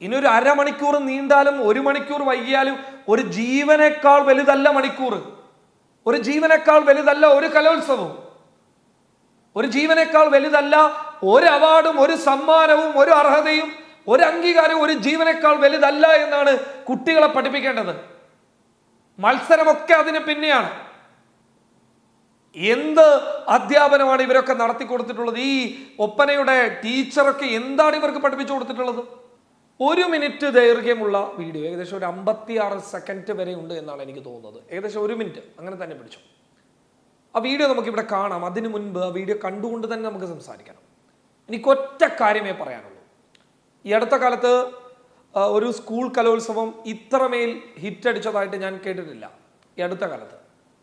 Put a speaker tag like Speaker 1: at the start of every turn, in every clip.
Speaker 1: ഇനി ഒരു അരമണിക്കൂർ നീണ്ടാലും ഒരു മണിക്കൂർ വൈകിയാലും ഒരു ജീവനേക്കാൾ വലുതല്ല മണിക്കൂർ. ഒരു ജീവനേക്കാൾ വലുതല്ല ഒരു കലോത്സവം. ഒരു ജീവനേക്കാൾ വലുതല്ല ഒരു അവാർഡും ഒരു സമ്മാനവും ഒരു അർഹതയും ഒരു അംഗീകാരവും ഒരു ജീവനേക്കാൾ വലുതല്ല എന്നാണ് കുട്ടികളെ പഠിപ്പിക്കേണ്ടത്. മത്സരമൊക്കെ അതിന് പിന്നെയാണ്. എന്ത് അധ്യാപനമാണ് ഇവരൊക്കെ നടത്തി കൊടുത്തിട്ടുള്ളത് ഈ ഒപ്പനയുടെ ടീച്ചറൊക്കെ എന്താണ് ഇവർക്ക് പഠിപ്പിച്ചു കൊടുത്തിട്ടുള്ളത്? ഒരു മിനിറ്റ് ദൈർഘ്യമുള്ള വീഡിയോ ഏകദേശം ഒരു അമ്പത്തി ആറ് സെക്കൻഡ് വരെ ഉണ്ട് എന്നാണ് എനിക്ക് തോന്നുന്നത്. ഏകദേശം ഒരു മിനിറ്റ് അങ്ങനെ തന്നെ പിടിച്ചു. ആ വീഡിയോ നമുക്കിവിടെ കാണാം. അതിനു മുൻപ് ആ വീഡിയോ കണ്ടുകൊണ്ട് തന്നെ നമുക്ക് സംസാരിക്കണം. എനിക്ക് ഒറ്റ കാര്യമേ പറയാനുള്ളൂ. ഈ അടുത്ത കാലത്ത് ഒരു സ്കൂൾ കലോത്സവം ഇത്രമേൽ ഹിറ്റ് അടിച്ചതായിട്ട് ഞാൻ കേട്ടിട്ടില്ല. ഈ അടുത്ത കാലത്ത്.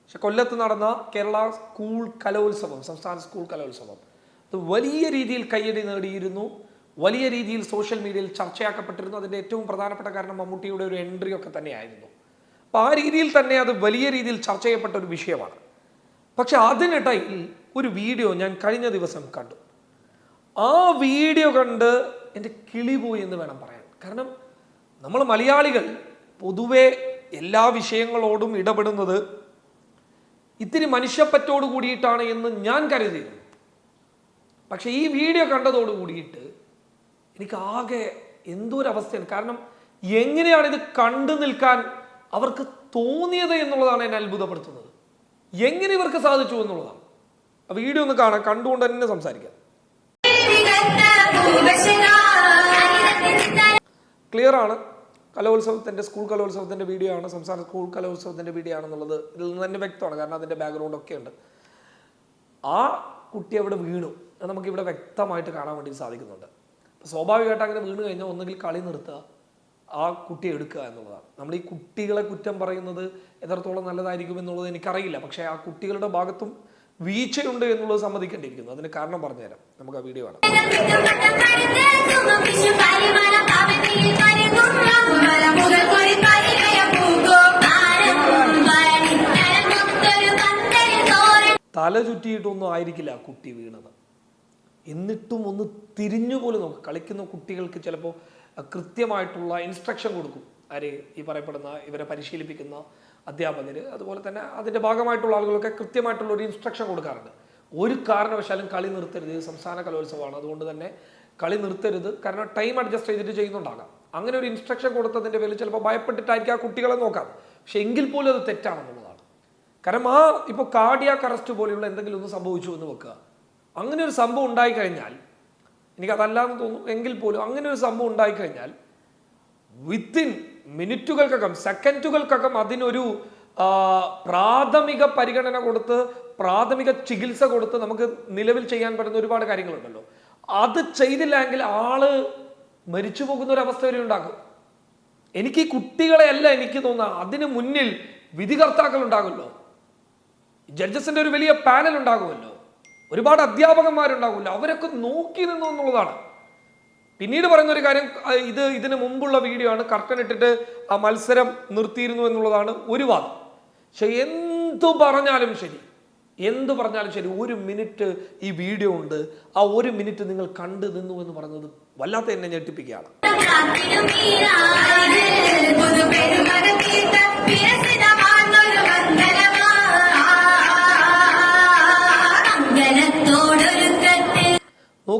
Speaker 1: പക്ഷെ കൊല്ലത്ത് നടന്ന കേരള സ്കൂൾ കലോത്സവം സംസ്ഥാന സ്കൂൾ കലോത്സവം അത് വലിയ രീതിയിൽ കയ്യടി നേടിയിരുന്നു. വലിയ രീതിയിൽ സോഷ്യൽ മീഡിയയിൽ ചർച്ചയാക്കപ്പെട്ടിരുന്നു. അതിന്റെ ഏറ്റവും പ്രധാനപ്പെട്ട കാരണം മമ്മൂട്ടിയുടെ ഒരു എൻട്രി ഒക്കെ തന്നെയായിരുന്നു. അപ്പോൾ ആ രീതിയിൽ തന്നെ അത് വലിയ രീതിയിൽ ചർച്ച ചെയ്യപ്പെട്ട ഒരു വിഷയമാണ്. പക്ഷെ അതിനിടയിൽ ഒരു വീഡിയോ ഞാൻ കഴിഞ്ഞ ദിവസം കണ്ടു. ആ വീഡിയോ കണ്ട് എന്റെ കിളി പോയി എന്ന് വേണം പറയാൻ. കാരണം നമ്മൾ മലയാളികൾ പൊതുവെ എല്ലാ വിഷയങ്ങളോടും ഇടപെടുന്നത് ഇത്തിരി മനുഷ്യപ്പറ്റോട് കൂടിയിട്ടാണ് എന്ന് ഞാൻ കരുതിയിരുന്നു. പക്ഷെ ഈ വീഡിയോ കണ്ടതോട് കൂടിയിട്ട് എനിക്ക് ആകെ എന്തോ ഒരു അവസ്ഥയാണ് കാരണം എങ്ങനെയാണ് ഇത് കണ്ടു നിൽക്കാൻ അവർക്ക് തോന്നിയത് എന്നുള്ളതാണ് എന്നെ അത്ഭുതപ്പെടുത്തുന്നത്. എങ്ങനെ ഇവർക്ക് സാധിച്ചു എന്നുള്ളതാണ്. വീഡിയോ ഒന്ന് കാണാം. കണ്ടുകൊണ്ട് തന്നെ സംസാരിക്കാം. ക്ലിയർ ആണ്. കലോത്സവത്തിന്റെ സ്കൂൾ കലോത്സവത്തിന്റെ വീഡിയോ ആണ്. സംസ്ഥാന സ്കൂൾ കലോത്സവത്തിന്റെ വീഡിയോ ആണെന്നുള്ളത് ഇതിൽ നിന്ന് തന്നെ വ്യക്തമാണ്. കാരണം അതിന്റെ ബാക്ക്ഗ്രൗണ്ട് ഒക്കെ ഉണ്ട്. ആ കുട്ടി അവിടെ വീണു. നമുക്കിവിടെ വ്യക്തമായിട്ട് കാണാൻ വേണ്ടി സാധിക്കുന്നുണ്ട്. സ്വാഭാവികമായിട്ട് അങ്ങനെ വീണ് കഴിഞ്ഞാൽ ഒന്നുകിൽ കളി നിർത്തുക ആ കുട്ടിയെ എടുക്കുക എന്നുള്ളതാണ്. നമ്മൾ ഈ കുട്ടികളെ കുറ്റം പറയുന്നത് എത്രത്തോളം നല്ലതായിരിക്കും എന്നുള്ളത് എനിക്കറിയില്ല. പക്ഷേ ആ കുട്ടികളുടെ ഭാഗത്തും വീഴ്ചയുണ്ട് എന്നുള്ളത് സമ്മതിക്കേണ്ടിയിരിക്കുന്നു. അതിന് കാരണം പറഞ്ഞുതരാം. നമുക്ക് ആ വീഡിയോ തല ചുറ്റിയിട്ടൊന്നും ആയിരിക്കില്ല ആ കുട്ടി വീണത്. എന്നിട്ടും ഒന്ന് തിരിഞ്ഞു പോലും നോക്കും. കളിക്കുന്ന കുട്ടികൾക്ക് ചിലപ്പോൾ കൃത്യമായിട്ടുള്ള ഇൻസ്ട്രക്ഷൻ കൊടുക്കും. ആര് ഈ പറയപ്പെടുന്ന ഇവരെ പരിശീലിപ്പിക്കുന്ന അധ്യാപകർ അതുപോലെ തന്നെ അതിന്റെ ഭാഗമായിട്ടുള്ള ആളുകളൊക്കെ കൃത്യമായിട്ടുള്ള ഒരു ഇൻസ്ട്രക്ഷൻ കൊടുക്കാറുണ്ട്. ഒരു കാരണവശാലും കളി നിർത്തരുത്. സംസ്ഥാന കലോത്സവമാണ്. അതുകൊണ്ട് തന്നെ കളി നിർത്തരുത്. കാരണം ടൈം അഡ്ജസ്റ്റ് ചെയ്തിട്ട് ചെയ്യുന്നുണ്ടാകാം. അങ്ങനെ ഒരു ഇൻസ്ട്രക്ഷൻ കൊടുത്തതിന്റെ പേരിൽ ചിലപ്പോൾ ഭയപ്പെട്ടിട്ടായിരിക്കും ആ കുട്ടികളെ നോക്കാം. പക്ഷെ എങ്കിൽ പോലും അത് തെറ്റാണെന്നുള്ളതാണ്. കാരണം ആ ഇപ്പോൾ കാർഡിയാക് അറസ്റ്റ് പോലെയുള്ള എന്തെങ്കിലും ഒന്ന് സംഭവിച്ചു എന്ന് വെക്കുക. അങ്ങനെ ഒരു സംഭവം ഉണ്ടായിക്കഴിഞ്ഞാൽ എനിക്കതല്ലാന്ന് തോന്നുന്നു എങ്കിൽ പോലും അങ്ങനെ ഒരു സംഭവം ഉണ്ടായിക്കഴിഞ്ഞാൽ വിത്തിൻ മിനിറ്റുകൾക്കകം സെക്കൻഡുകൾക്കകം അതിനൊരു പ്രാഥമിക പരിഗണന കൊടുത്ത് പ്രാഥമിക ചികിത്സ കൊടുത്ത് നമുക്ക് നിലവിൽ ചെയ്യാൻ പറ്റുന്ന ഒരുപാട് കാര്യങ്ങളുണ്ടല്ലോ. അത് ചെയ്തില്ലെങ്കിൽ ആൾ മരിച്ചു പോകുന്ന ഒരു അവസ്ഥ വരെ ഉണ്ടാകും. എനിക്ക് ഈ കുട്ടികളെയല്ല എനിക്ക് തോന്നുക അതിന് മുന്നിൽ വിധികർത്താക്കൾ ഉണ്ടാകുമല്ലോ. ജഡ്ജസിന്റെ ഒരു വലിയ പാനൽ ഉണ്ടാകുമല്ലോ. ഒരുപാട് അധ്യാപകന്മാരുണ്ടാവില്ല അവരൊക്കെ നോക്കി നിന്നു എന്നുള്ളതാണ്. പിന്നീട് പറയുന്ന ഒരു കാര്യം ഇത് ഇതിന് മുമ്പുള്ള വീഡിയോ ആണ്. കർട്ടൻ ഇട്ടിട്ട് ആ മത്സരം നിർത്തിയിരുന്നു എന്നുള്ളതാണ് ഒരു വാദം. പക്ഷെ എന്തു പറഞ്ഞാലും ശരി എന്തു പറഞ്ഞാലും ശരി ഒരു മിനിറ്റ് ഈ വീഡിയോ ഉണ്ട്. ആ ഒരു മിനിറ്റ് നിങ്ങൾ കണ്ടു നിന്നു എന്ന് പറയുന്നത് വല്ലാത്ത എന്നെ ഞെട്ടിപ്പിക്കുകയാണ്.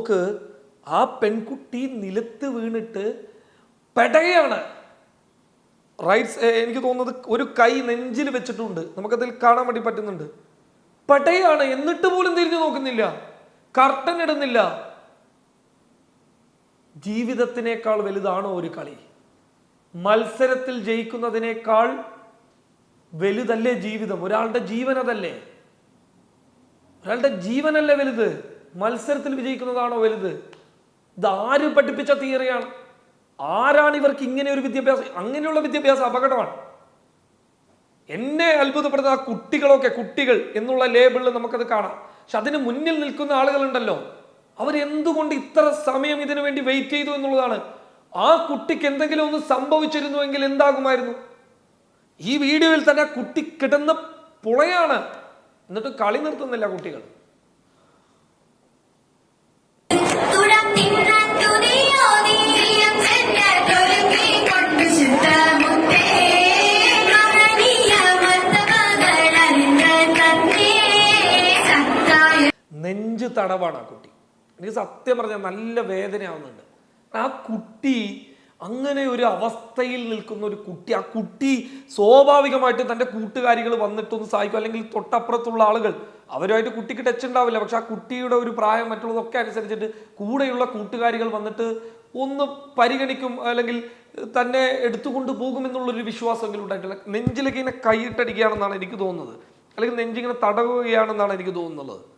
Speaker 1: നോക്ക് ആ പെൺകുട്ടി നിലത്ത് വീണിട്ട് പെടയാണ്. റൈറ്റ്സ് എനിക്ക് തോന്നുന്നത് ഒരു കൈ നെഞ്ചിൽ വെച്ചിട്ടുണ്ട്. നമുക്കതിൽ കാണാൻ വേണ്ടി പറ്റുന്നുണ്ട്. പെടയാണ്. എന്നിട്ട് പോലും തിരിഞ്ഞു നോക്കുന്നില്ല. കർട്ടൻ ഇടുന്നില്ല. ജീവിതത്തിനേക്കാൾ വലുതാണോ ഒരു കളി? മത്സരത്തിൽ ജയിക്കുന്നതിനേക്കാൾ വലുതല്ലേ ജീവിതം? ഒരാളുടെ ജീവൻ അതല്ലേ? ഒരാളുടെ ജീവനല്ലേ വലുത്? മത്സരത്തിൽ വിജയിക്കുന്നതാണോ വലുത്? ഇത് ആര് പഠിപ്പിച്ച തിയറിയാണ്? ആരാണ് ഇവർക്ക് ഇങ്ങനെ ഒരു വിദ്യാഭ്യാസം അങ്ങനെയുള്ള വിദ്യാഭ്യാസം അപകടമാണ്? എന്നെ അത്ഭുതപ്പെടുന്ന ആ കുട്ടികളൊക്കെ കുട്ടികൾ എന്നുള്ള ലേബിളിൽ നമുക്കത് കാണാം. പക്ഷെ അതിന് മുന്നിൽ നിൽക്കുന്ന ആളുകളുണ്ടല്ലോ. അവരെന്തുകൊണ്ട് ഇത്ര സമയം ഇതിനു വേണ്ടി വെയിറ്റ് ചെയ്തു എന്നുള്ളതാണ്. ആ കുട്ടിക്ക് എന്തെങ്കിലും ഒന്ന് സംഭവിച്ചിരുന്നുവെങ്കിൽ എന്താകുമായിരുന്നു? ഈ വീഡിയോയിൽ തന്നെ കുട്ടി കിടന്ന പുളയാണ് എന്നിട്ട് കളി നിർത്തുന്നില്ല കുട്ടികൾ. തടവാണ് ആ കുട്ടി. എനിക്ക് സത്യം പറഞ്ഞാൽ നല്ല വേദനയാവുന്നുണ്ട്. ആ കുട്ടി അങ്ങനെ ഒരു അവസ്ഥയിൽ നിൽക്കുന്ന ഒരു കുട്ടി ആ കുട്ടി സ്വാഭാവികമായിട്ട് തന്റെ കൂട്ടുകാരികൾ വന്നിട്ടൊന്ന് സഹായിക്കും. അല്ലെങ്കിൽ തൊട്ടപ്പുറത്തുള്ള ആളുകൾ അവരുമായിട്ട് കുട്ടിക്ക് ടച്ച് ഉണ്ടാവില്ല. പക്ഷെ ആ കുട്ടിയുടെ ഒരു പ്രായം മറ്റുള്ളതൊക്കെ അനുസരിച്ചിട്ട് കൂടെയുള്ള കൂട്ടുകാരികൾ വന്നിട്ട് ഒന്ന് പരിഗണിക്കും അല്ലെങ്കിൽ തന്നെ എടുത്തുകൊണ്ട് പോകുമെന്നുള്ളൊരു വിശ്വാസമെങ്കിലും ഉണ്ടായിട്ടില്ല. നെഞ്ചിലേക്ക് ഇങ്ങനെ കൈയിട്ടടിക്കുകയാണെന്നാണ് എനിക്ക് തോന്നുന്നത്. അല്ലെങ്കിൽ നെഞ്ചിങ്ങനെ തടവുകയാണെന്നാണ് എനിക്ക് തോന്നുന്നത്.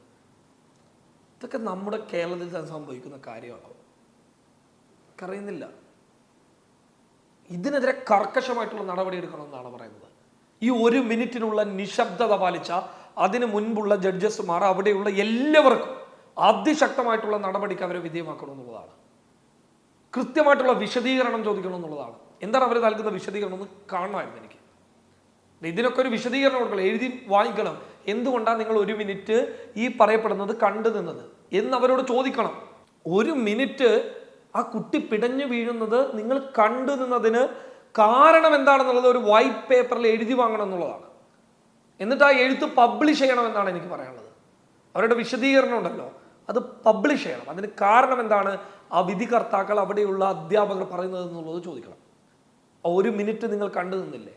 Speaker 1: ഇതൊക്കെ നമ്മുടെ കേരളത്തിൽ തന്നെ സംഭവിക്കുന്ന കാര്യമാണോ? അറിയുന്നില്ല ഇതിനെതിരെ കർക്കശമായിട്ടുള്ള നടപടി എടുക്കണമെന്നാണ് പറയുന്നത്. ഈ ഒരു മിനിറ്റിനുള്ള നിശബ്ദത പാലിച്ച അതിന് മുൻപുള്ള ജഡ്ജസ്മാർ അവിടെയുള്ള എല്ലാവർക്കും അതിശക്തമായിട്ടുള്ള നടപടിക്ക് അവരെ വിധേയമാക്കണം എന്നുള്ളതാണ്. കൃത്യമായിട്ടുള്ള വിശദീകരണം ചോദിക്കണം എന്നുള്ളതാണ്. എന്താണ് അവർ നൽകുന്ന വിശദീകരണം എന്ന് കാണണമായിരുന്നു എനിക്ക്. ഇതിനൊക്കെ ഒരു വിശദീകരണം കൊടുക്കണം. എഴുതി വാങ്ങിക്കണം എന്തുകൊണ്ടാണ് നിങ്ങൾ ഒരു മിനിറ്റ് ഈ പറയപ്പെടുന്നത് കണ്ടു നിന്നത്? എന്ന് അവരോട് ചോദിക്കണം. ഒരു മിനിറ്റ് ആ കുട്ടി പിടഞ്ഞു വീഴുന്നത് നിങ്ങൾ കണ്ടു നിന്നതിന് കാരണം എന്താണെന്നുള്ളത് ഒരു വൈറ്റ് പേപ്പറിൽ എഴുതി വാങ്ങണം എന്നുള്ളതാണ്. എന്നിട്ട് ആ എഴുത്ത് പബ്ലിഷ് ചെയ്യണമെന്നാണ് എനിക്ക് പറയാനുള്ളത്. അവരുടെ വിശദീകരണം ഉണ്ടല്ലോ. അത് പബ്ലിഷ് ചെയ്യണം. അതിന് കാരണം എന്താണ്? ആ വിധികർത്താക്കൾ അവിടെയുള്ള അധ്യാപകർ പറയുന്നത് എന്നുള്ളത് ചോദിക്കണം. ഒരു മിനിറ്റ് നിങ്ങൾ കണ്ടു നിന്നില്ലേ.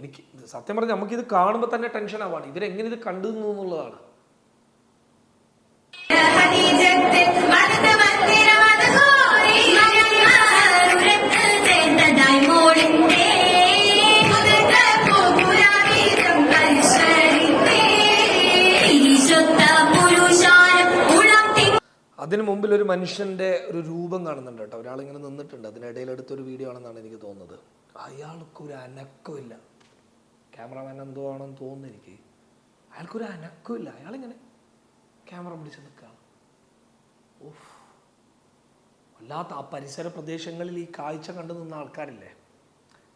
Speaker 1: എനിക്ക് സത്യം പറഞ്ഞാൽ നമുക്കിത് കാണുമ്പോൾ തന്നെ ടെൻഷൻ ആവാണ്. ഇവരെങ്ങനെ ഇത് കണ്ടു എന്നുള്ളതാണ് അതിന് മുമ്പിൽ ഒരു മനുഷ്യന്റെ ഒരു രൂപം കാണുന്നുണ്ട് കേട്ടോ. ഒരാളിങ്ങനെ നിന്നിട്ടുണ്ട്. അതിനിടയിൽ എടുത്തൊരു വീഡിയോ ആണെന്നാണ് എനിക്ക് തോന്നുന്നത്. അയാൾക്കൊരു അനക്കമില്ല. ക്യാമറമാൻ എന്തോ ആണെന്ന് തോന്നുന്നു എനിക്ക്. അയാൾക്കൊരു അനക്കമില്ല. അയാളിങ്ങനെ ക്യാമറ പിടിച്ച് നിൽക്കുകയാണ്. ഓഫ് വല്ലാത്ത ആ പരിസര പ്രദേശങ്ങളിൽ ഈ കാഴ്ച കണ്ടു നിന്ന ആൾക്കാരില്ലേ?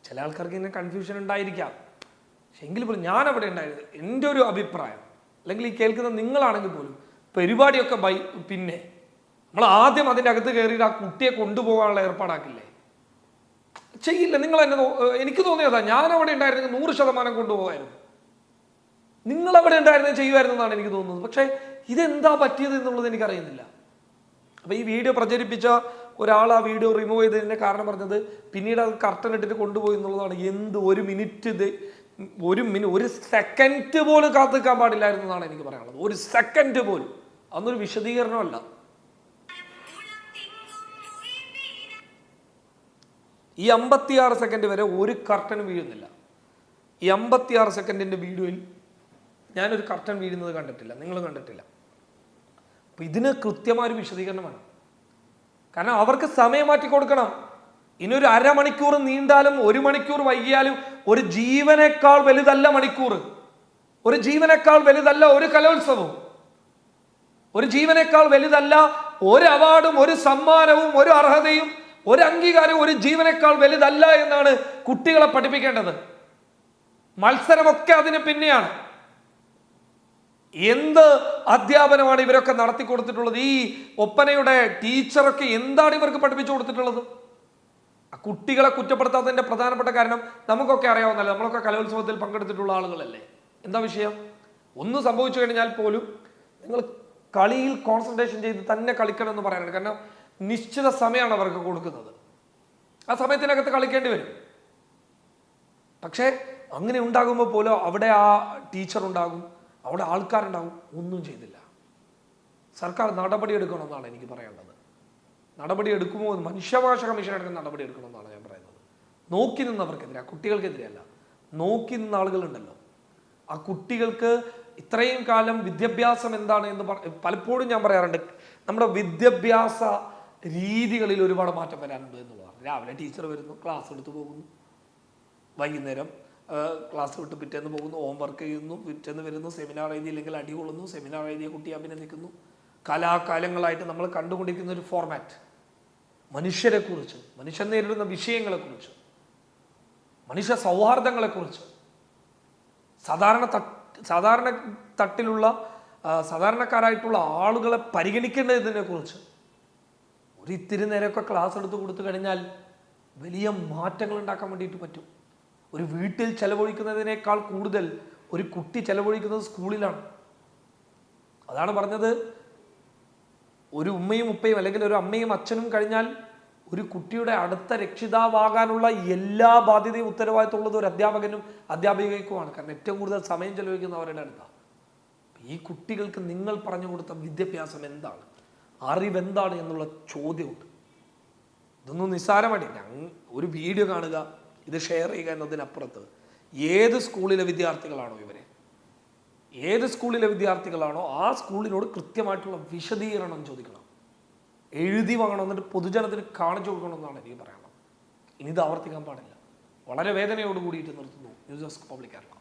Speaker 1: ചില ആൾക്കാർക്ക് ഇങ്ങനെ കൺഫ്യൂഷൻ ഉണ്ടായിരിക്കാം. പക്ഷെ എങ്കിൽ പോലും ഞാൻ അവിടെ ഉണ്ടായിരുന്നു. എന്റെ ഒരു അഭിപ്രായം. അല്ലെങ്കിൽ ഈ കേൾക്കുന്ന നിങ്ങളാണെങ്കിൽ പോലും പരിപാടിയൊക്കെ ബൈ പിന്നെ നമ്മൾ ആദ്യം അതിന്റെ അകത്ത് കയറിയിട്ട് ആ കുട്ടിയെ കൊണ്ടുപോകാനുള്ള ഏർപ്പാടാക്കില്ലേ? ചെയ്യില്ല. നിങ്ങൾ എന്നെ എനിക്ക് തോന്നിയതാ ഞാൻ അവിടെ ഉണ്ടായിരുന്നെങ്കിൽ നൂറ് ശതമാനം കൊണ്ടുപോകായിരുന്നു. നിങ്ങൾ അവിടെ ഉണ്ടായിരുന്നെ ചെയ്യുമായിരുന്നു എന്നാണ് എനിക്ക് തോന്നുന്നത്. പക്ഷേ ഇതെന്താ പറ്റിയത് എന്നുള്ളത് എനിക്കറിയുന്നില്ല. അപ്പൊ ഈ വീഡിയോ പ്രചരിപ്പിച്ച ഒരാൾ ആ വീഡിയോ റിമൂവ് ചെയ്തതിന്റെ കാരണം പറഞ്ഞത് പിന്നീട് അത് കർട്ടൻ ഇട്ടിട്ട് കൊണ്ടുപോയി എന്നുള്ളതാണ്. എന്ത് ഒരു മിനിറ്റ് ഇത് ഒരു മിനിറ്റ് ഒരു സെക്കൻഡ് പോലും കാത്തു നിൽക്കാൻ പാടില്ലായിരുന്നു എന്നാണ് എനിക്ക് പറയാനുള്ളത്. ഒരു സെക്കൻഡ് പോലും. അന്നൊരു വിശദീകരണമല്ല. ഈ അമ്പത്തിയാറ് സെക്കൻഡ് വരെ ഒരു കർട്ടൻ വീഴുന്നില്ല. ഈ അമ്പത്തിയാറ് സെക്കൻഡിന്റെ വീഡിയോയിൽ ഞാനൊരു കർട്ടൻ വീഴുന്നത് കണ്ടിട്ടില്ല. നിങ്ങൾ കണ്ടിട്ടില്ല. അപ്പം ഇതിന് കൃത്യമായൊരു വിശദീകരണം വേണം കാരണം അവർക്ക് സമയം മാറ്റി കൊടുക്കണം. ഇനി ഒരു അരമണിക്കൂർ നീണ്ടാലും ഒരു മണിക്കൂർ വൈകിയാലും ഒരു ജീവനേക്കാൾ വലുതല്ല മണിക്കൂർ. ഒരു ജീവനേക്കാൾ വലുതല്ല ഒരു കലോത്സവവും ഒരു ജീവനേക്കാൾ വലുതല്ല ഒരു അവാർഡും ഒരു സമ്മാനവും ഒരു അർഹതയും ഒരു അംഗീകാരം ഒരു ജീവനേക്കാൾ വലുതല്ല എന്നാണ് കുട്ടികളെ പഠിപ്പിക്കേണ്ടത്. മത്സരമൊക്കെ അതിന് പിന്നെയാണ്. എന്ത് അധ്യാപനമാണ് ഇവരൊക്കെ നടത്തി കൊടുത്തിട്ടുള്ളത്? ഈ ഒപ്പനയുടെ ടീച്ചറൊക്കെ എന്താണ് ഇവർക്ക് പഠിപ്പിച്ചു കൊടുത്തിട്ടുള്ളത്? കുട്ടികളെ കുറ്റപ്പെടുത്താത്തതിന്റെ പ്രധാനപ്പെട്ട കാരണം നമുക്കൊക്കെ അറിയാവുന്നല്ലോ നമ്മളൊക്കെ കലോത്സവത്തിൽ പങ്കെടുത്തിട്ടുള്ള ആളുകളല്ലേ. എന്താ വിഷയം? ഒന്ന് സംഭവിച്ചു കഴിഞ്ഞാൽ പോലും നിങ്ങൾ കളിയിൽ കോൺസെൻട്രേഷൻ ചെയ്ത് തന്നെ കളിക്കണം എന്ന് പറയാനാണ്. കാരണം നിശ്ചിത സമയമാണ് അവർക്ക് കൊടുക്കുന്നത്. ആ സമയത്തിനകത്ത് കളിക്കേണ്ടി വരും. പക്ഷേ അങ്ങനെ ഉണ്ടാകുമ്പോൾ പോലും അവിടെ ആ ടീച്ചർ ഉണ്ടാകും അവിടെ ആൾക്കാരുണ്ടാകും ഒന്നും ചെയ്തില്ല. സർക്കാർ നടപടി എടുക്കണമെന്നാണ് എനിക്ക് പറയാനുള്ളത് നടപടി എടുക്കുമോ എന്ന് മനുഷ്യാവകാശ കമ്മീഷൻ എടുക്കുന്ന നടപടി എടുക്കണമെന്നാണ് ഞാൻ പറയുന്നത്. നോക്കി നിന്നവർക്കെതിരെ ആ കുട്ടികൾക്കെതിരെയല്ല. നോക്കി നിന്ന ആളുകളുണ്ടല്ലോ. ആ കുട്ടികൾക്ക് ഇത്രയും കാലം വിദ്യാഭ്യാസം എന്താണ് എന്ന് പലപ്പോഴും ഞാൻ പറയാറുണ്ട്. നമ്മുടെ വിദ്യാഭ്യാസ രീതികളിൽ ഒരുപാട് മാറ്റം വരാനുണ്ട് എന്നുള്ളതാണ്. രാവിലെ ടീച്ചർ വരുന്നു ക്ലാസ് എടുത്ത് പോകുന്നു. വൈകുന്നേരം ക്ലാസ് വിട്ട് പിറ്റേന്ന് പോകുന്നു ഹോംവർക്ക് ചെയ്യുന്നു പിറ്റേന്ന് വരുന്നു സെമിനാർ എഴുതിയില്ലെങ്കിൽ അടി കൊള്ളുന്നു സെമിനാർ എഴുതിയ കുട്ടി അഭിനന്ദിക്കുന്നു. കലാകാലങ്ങളായിട്ട് നമ്മൾ കണ്ടുകൊണ്ടിരിക്കുന്ന ഒരു ഫോർമാറ്റ് മനുഷ്യരെക്കുറിച്ച് മനുഷ്യൻ നേരിടുന്ന വിഷയങ്ങളെക്കുറിച്ച് മനുഷ്യ സൗഹാർദ്ദങ്ങളെക്കുറിച്ച്. സാധാരണ തട്ട് സാധാരണ തട്ടിലുള്ള സാധാരണക്കാരായിട്ടുള്ള ആളുകളെ പരിഗണിക്കേണ്ടതിനെ കുറിച്ച് ഒരു ഇത്തിരി നേരമൊക്കെ ക്ലാസ് എടുത്ത് കൊടുത്തു കഴിഞ്ഞാൽ വലിയ മാറ്റങ്ങൾ ഉണ്ടാക്കാൻ വേണ്ടിയിട്ട് പറ്റും. ഒരു വീട്ടിൽ ചെലവഴിക്കുന്നതിനേക്കാൾ കൂടുതൽ ഒരു കുട്ടി ചെലവഴിക്കുന്നത് സ്കൂളിലാണ്. അതാണ് പറഞ്ഞത്. ഒരു ഉമ്മയും ഉപ്പയും അല്ലെങ്കിൽ ഒരു അമ്മയും അച്ഛനും കഴിഞ്ഞാൽ ഒരു കുട്ടിയുടെ അടുത്ത രക്ഷിതാവാകാനുള്ള എല്ലാ ബാധ്യതയും ഉത്തരവാദിത്തമുള്ളത് ഒരു അധ്യാപകനും അധ്യാപികയ്ക്കുമാണ്. കാരണം ഏറ്റവും കൂടുതൽ സമയം ചെലവഴിക്കുന്ന അവരുടെ അടുത്താണ് ഈ കുട്ടികൾക്ക് നിങ്ങൾ പറഞ്ഞു കൊടുത്ത വിദ്യാഭ്യാസം എന്താണ്? അറിവ് എന്താണ് എന്നുള്ള ചോദ്യമുണ്ട്. ഇതൊന്നും നിസ്സാരമായിട്ട് ഞങ്ങൾ ഒരു വീഡിയോ കാണുക ഇത് ഷെയർ ചെയ്യുക എന്നതിനപ്പുറത്ത് ഏത് സ്കൂളിലെ വിദ്യാർത്ഥികളാണോ ഇവരെ? ഏത് സ്കൂളിലെ വിദ്യാർത്ഥികളാണോ ആ സ്കൂളിനോട് കൃത്യമായിട്ടുള്ള വിശദീകരണം ചോദിക്കണം. എഴുതി വാങ്ങണം എന്നിട്ട് പൊതുജനത്തിന് കാണിച്ചു കൊടുക്കണമെന്നാണ് എനിക്ക് പറയാനുള്ളത്. ഇനി ഇത് ആവർത്തിക്കാൻ പാടില്ല. വളരെ വേദനയോട് കൂടിയിട്ട് നിർത്തുന്നു. News desk public Kerala.